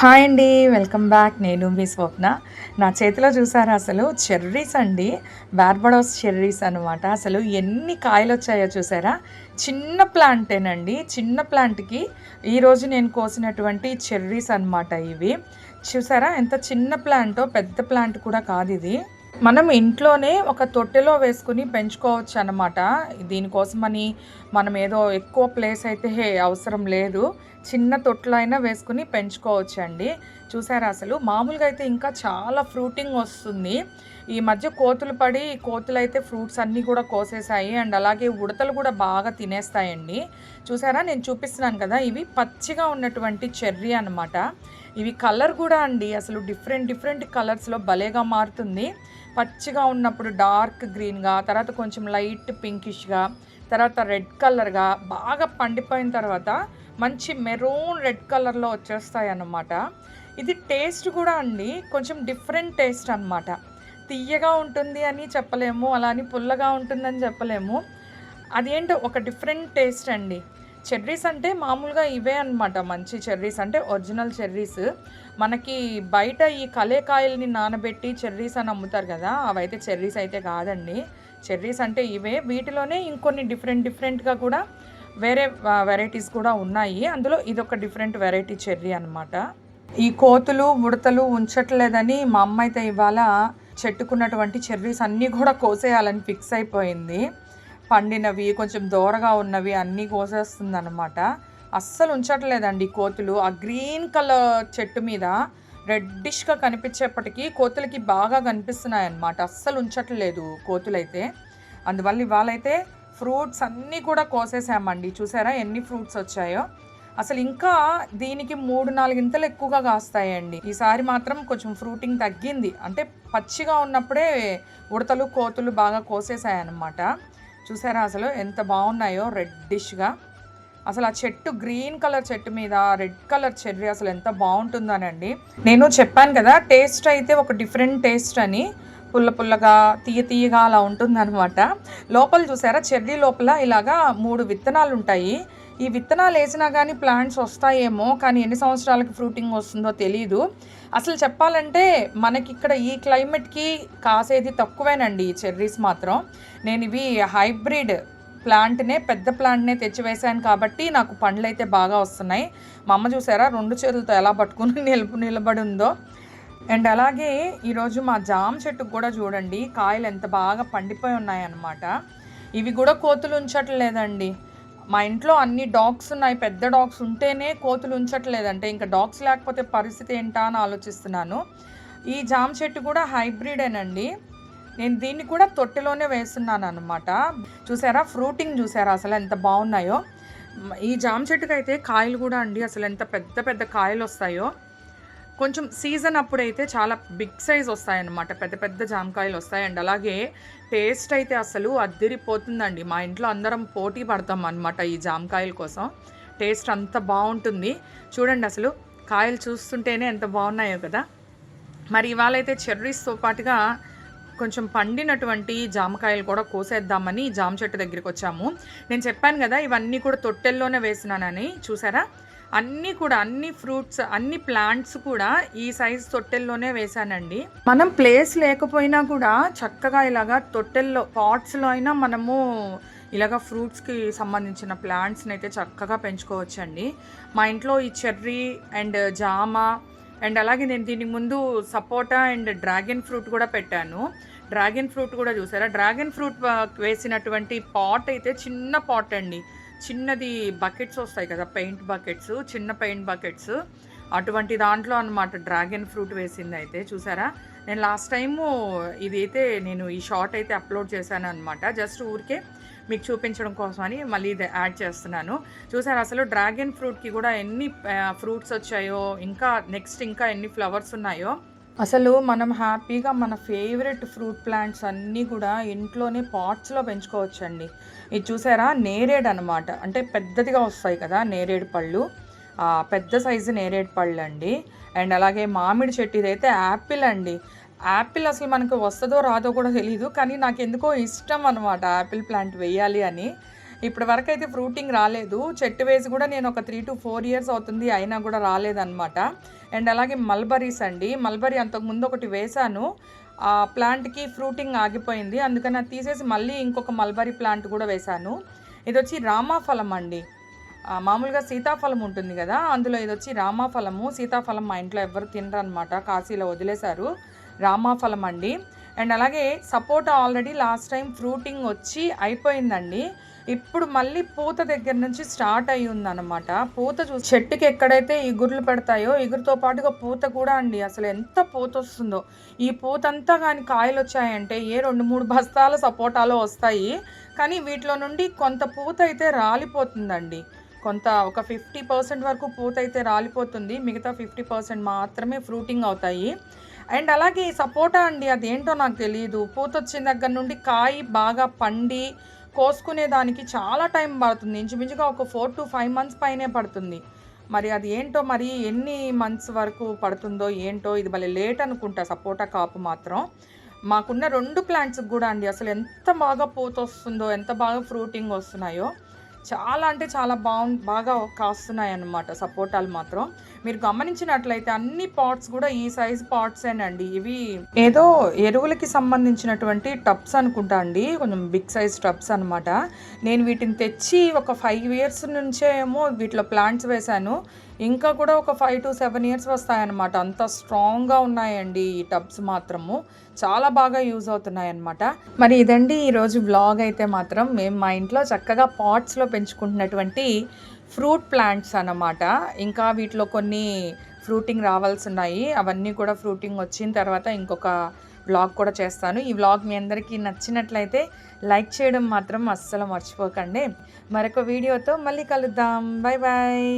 Hi అండి welcome back. నేను మీ స్వప్న. నా చేతిలో చూసారా అసలు? చెర్రీస్ అండి. బార్బడోస్ చెర్రీస్ అనమాట అసలు ఎన్ని కాయలు వచ్చాయో చూసారా? చిన్న ప్లాంటేనండి. చిన్న ప్లాంట్కి ఈరోజు నేను కోసినటువంటి చెర్రీస్ అన్నమాట ఇవి. చూసారా? ఎంత చిన్న ప్లాంటో పెద్ద ప్లాంట్ కూడా కాదు ఇది. మనం ఇంట్లోనే ఒక తొట్టెలో వేసుకుని పెంచుకోవచ్చు అనమాట దీనికోసమని మనం ఏదో ఎక్కువ ప్లేస్ అయితే అవసరం లేదు. చిన్న తొట్టులో అయినా వేసుకుని పెంచుకోవచ్చు అండి చూసారా అసలు? మామూలుగా అయితే ఇంకా చాలా ఫ్రూటింగ్ వస్తుంది. ఈ మధ్య కోతులు పడి కోతులు అయితే ఫ్రూట్స్ అన్నీ కూడా కోసేసాయి అండ్ అలాగే ఉడతలు కూడా బాగా తినేస్తాయండి. చూసారా? నేను చూపిస్తున్నాను కదా ఇవి పచ్చిగా ఉన్నటువంటి చెర్రీ అనమాట ఇవి కలర్ కూడా అండి. అసలు డిఫరెంట్ డిఫరెంట్ కలర్స్లో భలేగా మారుతుంది. పచ్చిగా ఉన్నప్పుడు డార్క్ గ్రీన్గా తర్వాత కొంచెం లైట్ పింకిష్గా తర్వాత రెడ్ కలర్గా బాగా పండిపోయిన తర్వాత మంచి మెరూన్ రెడ్ కలర్లో వచ్చేస్తాయి అన్నమాట ఇది టేస్ట్ కూడా అండి కొంచెం డిఫరెంట్ టేస్ట్ అన్నమాట. తీయగా ఉంటుంది అని చెప్పలేము అలా అని పుల్లగా ఉంటుందని చెప్పలేము. అదేంటో ఒక డిఫరెంట్ టేస్ట్ అండి. చెర్రీస్ అంటే మామూలుగా ఇవే అన్నమాట. మంచి చెర్రీస్ అంటే ఒరిజినల్ చెర్రీస్. మనకి బయట ఈ కలేకాయల్ని నానబెట్టి చెర్రీస్ అని అమ్ముతారు కదా అవైతే చెర్రీస్ అయితే కాదండి. చెర్రీస్ అంటే ఇవే. వీటిలోనే ఇంకొన్ని డిఫరెంట్ డిఫరెంట్గా కూడా వేరే వెరైటీస్ కూడా ఉన్నాయి. అందులో ఇదొక డిఫరెంట్ వెరైటీ చెర్రీ అనమాట ఈ కోతులు ఉడతలు ఉంచట్లేదని మా అమ్మ అయితే ఇవాళ చెట్టుకున్నటువంటి చెర్రీస్ అన్నీ కూడా కోసేయాలని ఫిక్స్ అయిపోయింది. పండినవి కొంచెం దూరగా ఉన్నవి అన్నీ కోసేస్తుంది అనమాట అస్సలు ఉంచట్లేదండి కోతులు. ఆ గ్రీన్ కలర్ చెట్టు మీద రెడ్డిష్గా కనిపించేప్పటికీ కోతులకి బాగా కనిపిస్తున్నాయి అన్నమాట అస్సలు ఉంచట్లేదు కోతులైతే. అందువల్ల ఇవాళైతే ఫ్రూట్స్ అన్నీ కూడా కోసేసామండి. చూసారా ఎన్ని ఫ్రూట్స్ వచ్చాయో. అసలు ఇంకా దీనికి మూడు నాలుగింతలు ఎక్కువగా కాస్తాయండి. ఈసారి మాత్రం కొంచెం ఫ్రూటింగ్ తగ్గింది. అంటే పచ్చిగా ఉన్నప్పుడే ఉడతలు కోతులు బాగా కోసేసాయన్నమాట. చూసారా అసలు ఎంత బాగున్నాయో రెడ్డిష్గా అసలు ఆ చెట్టు గ్రీన్ కలర్ చెట్టు మీద రెడ్ కలర్ చెర్రీ అసలు ఎంత బాగుంటుందోనండి. నేను చెప్పాను కదా టేస్ట్ అయితే ఒక డిఫరెంట్ టేస్ట్ అని. పుల్ల పుల్లగా తీయ తీయగా అలా ఉంటుందన్నమాట. లోపల చూసారా చెర్రీ లోపల ఇలాగా మూడు విత్తనాలు ఉంటాయి ఈ విత్తనాలు వేసినా కానీ ప్లాంట్స్ వస్తాయేమో కానీ ఎన్ని సంవత్సరాలకి ఫ్రూటింగ్ వస్తుందో తెలియదు అసలు చెప్పాలంటే మనకి ఇక్కడ ఈ క్లైమేట్కి కాసేది తక్కువేనండి ఈ చెర్రీస్ మాత్రం. నేను ఇవి హైబ్రిడ్ ప్లాంట్నే పెద్ద ప్లాంట్నే తెచ్చివేశాను కాబట్టి నాకు పండ్లు అయితే బాగా వస్తున్నాయి. మా అమ్మ చూసారా రెండు చేతులతో ఎలా పట్టుకుని నిలబ నిలబడి ఉందో. అండ్ అలాగే ఈరోజు మా జామ చెట్టుకు కూడా చూడండి కాయలు ఎంత బాగా పండిపోయి ఉన్నాయన్నమాట. ఇవి కూడా కోతులు ఉంచట్లేదండి. మా ఇంట్లో అన్ని డాగ్స్ ఉన్నాయి పెద్ద డాగ్స్ ఉంటేనే కోతులు ఉంచట్లేదంటే ఇంకా డాగ్స్ లేకపోతే పరిస్థితి ఏంటా అని ఆలోచిస్తున్నాను. ఈ జామ చెట్టు కూడా హైబ్రిడేనండి నేను దీన్ని కూడా తొట్టెలోనే వేస్తున్నాను అనమాట చూసారా? ఫ్రూటింగ్ చూసారా? అసలు ఎంత బాగున్నాయో. ఈ జామ చెట్టుకైతే కాయలు కూడా అండి అసలు ఎంత పెద్ద పెద్ద కాయలు వస్తాయో. కొంచెం సీజన్ అప్పుడైతే చాలా బిగ్ సైజ్ వస్తాయన్నమాట. పెద్ద పెద్ద జామకాయలు వస్తాయి. అండ్ అలాగే టేస్ట్ అయితే అసలు అద్దిరిపోతుందండి మా ఇంట్లో అందరం పోటీ పడతాం అనమాట ఈ జామకాయల కోసం. టేస్ట్ అంత బాగుంటుంది. చూడండి అసలు కాయలు చూస్తుంటేనే ఎంత బాగున్నాయో కదా. మరి ఇవాళ అయితే చెర్రీస్తో పాటుగా కొంచెం పండినటువంటి జామకాయలు కూడా కోసేద్దామని జామ చెట్టు దగ్గరికి వచ్చాము. నేను చెప్పాను కదా ఇవన్నీ కూడా తొట్టెల్లోనే వేసినానని. చూసారా? అన్నీ కూడా అన్ని ఫ్రూట్స్ అన్ని ప్లాంట్స్ కూడా ఈ సైజ్ తొట్టెల్లోనే వేసానండి మనం ప్లేస్ లేకపోయినా కూడా చక్కగా ఇలాగా తొట్టెల్లో పాట్స్లో అయినా మనము ఇలాగ ఫ్రూట్స్కి సంబంధించిన ప్లాంట్స్ని అయితే చక్కగా పెంచుకోవచ్చండి. మా ఇంట్లో ఈ చెర్రీ అండ్ జామ అండ్ అలాగే నేను దీనికి ముందు సపోటా అండ్ డ్రాగన్ ఫ్రూట్ కూడా పెట్టాను. డ్రాగన్ ఫ్రూట్ కూడా చూసారా? డ్రాగన్ ఫ్రూట్ వేసినటువంటి పాట్ అయితే చిన్న పాట్ అండి. చిన్నది బకెట్స్ వస్తాయి కదా పెయింట్ బకెట్స్ చిన్న పెయింట్ బకెట్స్ అటువంటి దాంట్లో అనమాట డ్రాగన్ ఫ్రూట్ వేసింది అయితే చూసారా? నేను లాస్ట్ టైము ఇదైతే నేను ఈ షార్ట్ అయితే అప్లోడ్ చేశాను అనమాట జస్ట్ ఊరికే మీకు చూపించడం కోసం అని మళ్ళీ ఇది యాడ్ చేస్తున్నాను. చూసారు అసలు డ్రాగన్ ఫ్రూట్కి కూడా ఎన్ని ఫ్రూట్స్ వచ్చాయో ఇంకా నెక్స్ట్ ఇంకా ఎన్ని ఫ్లవర్స్ ఉన్నాయో అసలు మనం హ్యాపీగా మన ఫేవరెట్ ఫ్రూట్ ప్లాంట్స్ అన్నీ కూడా ఇంట్లోనే పాట్స్లో పెంచుకోవచ్చండి. ఇది చూసారా? నేరేడు అనమాట అంటే పెద్దదిగా వస్తాయి కదా నేరేడు పళ్ళు. పెద్ద సైజు నేరేడు పళ్ళు అండి అండ్ అలాగే మామిడి చెట్టు ఇదైతే యాపిల్ అండి. యాపిల్ అసలు మనకు వస్తుందో రాదో కూడా తెలియదు కానీ నాకు ఎందుకో ఇష్టం అనమాట యాపిల్ ప్లాంట్ వేయాలి అని. ఇప్పటి వరకు అయితే ఫ్రూటింగ్ రాలేదు. చెట్టు వేసి కూడా నేను ఒక త్రీ టు ఫోర్ ఇయర్స్ అవుతుంది అయినా కూడా రాలేదన్నమాట. అండ్ అలాగే మల్బరీస్ అండి. మల్బరీ అంతకుముందు ఒకటి వేశాను. ఆ ప్లాంట్కి ఫ్రూటింగ్ ఆగిపోయింది. అందుకని అది తీసేసి మళ్ళీ ఇంకొక మల్బరీ ప్లాంట్ కూడా వేశాను. ఇది వచ్చి రామాఫలం అండి. మామూలుగా సీతాఫలం ఉంటుంది కదా అందులో ఇది వచ్చి రామాఫలము. సీతాఫలం మా ఇంట్లో ఎవరు తినరు అనమాట కాశీలో వదిలేశారు. రామాఫలం అండి. అండ్ అలాగే సపోటా ఆల్రెడీ లాస్ట్ టైం ఫ్రూటింగ్ వచ్చి అయిపోయిందండి. ఇప్పుడు మళ్ళీ పూత దగ్గర నుంచి స్టార్ట్ అయ్యి ఉందన్నమాట. పూత చూసి చెట్టుకి ఎక్కడైతే ఇగుర్లు పెడతాయో ఇగురుతో పాటుగా పూత కూడా అండి. అసలు ఎంత పూత వస్తుందో. ఈ పూత అంతా కానీ కాయలు వచ్చాయంటే ఏ రెండు మూడు బస్తాల సపోటాలో వస్తాయి. కానీ వీటిలో నుండి కొంత పూత అయితే రాలిపోతుందండి. కొంత ఒక ఫిఫ్టీ పర్సెంట్ వరకు పూత అయితే రాలిపోతుంది. మిగతా ఫిఫ్టీ పర్సెంట్ మాత్రమే ఫ్రూటింగ్ అవుతాయి. అండ్ అలాగే ఈ సపోటా అండి అదేంటో నాకు తెలియదు పూత వచ్చిన దగ్గర నుండి కాయ బాగా పండి కోసుకునేదానికి చాలా టైం పడుతుంది. ఇంచుమించుగా ఒక ఫోర్ టు ఫైవ్ మంత్స్ పైనే పడుతుంది. మరి అది ఏంటో మరి ఎన్ని మంత్స్ వరకు పడుతుందో ఏంటో ఇది మళ్ళీ లేట్ అనుకుంటా సపోటా కాపు మాత్రం. మాకున్న రెండు ప్లాంట్స్కి కూడా అండి అసలు ఎంత బాగా పూత వస్తుందో ఎంత బాగా ఫ్రూటింగ్ వస్తున్నాయో. చాలా అంటే చాలా బాగు బాగా కాస్తున్నాయి అన్నమాట సపోటాలు మాత్రం. మీరు గమనించినట్లయితే అన్ని పాట్స్ కూడా ఈ సైజ్ పాట్సేనండి ఇవి ఏదో ఎరువులకి సంబంధించినటువంటి టబ్స్ అనుకుంటా అండి. కొంచెం బిగ్ సైజ్ టబ్స్ అనమాట నేను వీటిని తెచ్చి ఒక ఫైవ్ ఇయర్స్ నుంచే ఏమో వీటిలో ప్లాంట్స్ వేశాను. ఇంకా కూడా ఒక ఫైవ్ టు సెవెన్ ఇయర్స్ వస్తాయన్నమాట. అంత స్ట్రాంగ్గా ఉన్నాయండి ఈ టబ్స్ మాత్రము. చాలా బాగా యూజ్ అవుతున్నాయి అన్నమాట మరి ఇదండి ఈరోజు వ్లాగ్ అయితే మాత్రం. మేము మా ఇంట్లో చక్కగా పాట్స్లో పెంచుకుంటున్నటువంటి ఫ్రూట్ ప్లాంట్స్ అన్నమాట. ఇంకా వీటిలో కొన్ని ఫ్రూటింగ్ రావాల్సి ఉన్నాయి అవన్నీ కూడా ఫ్రూటింగ్ వచ్చిన తర్వాత ఇంకొక వ్లాగ్ కూడా చేస్తాను. ఈ వ్లాగ్ మీ అందరికీ నచ్చినట్లయితే లైక్ చేయడం మాత్రం అస్సలు మర్చిపోకండి. మరొక వీడియోతో మళ్ళీ కలుద్దాం. Bye bye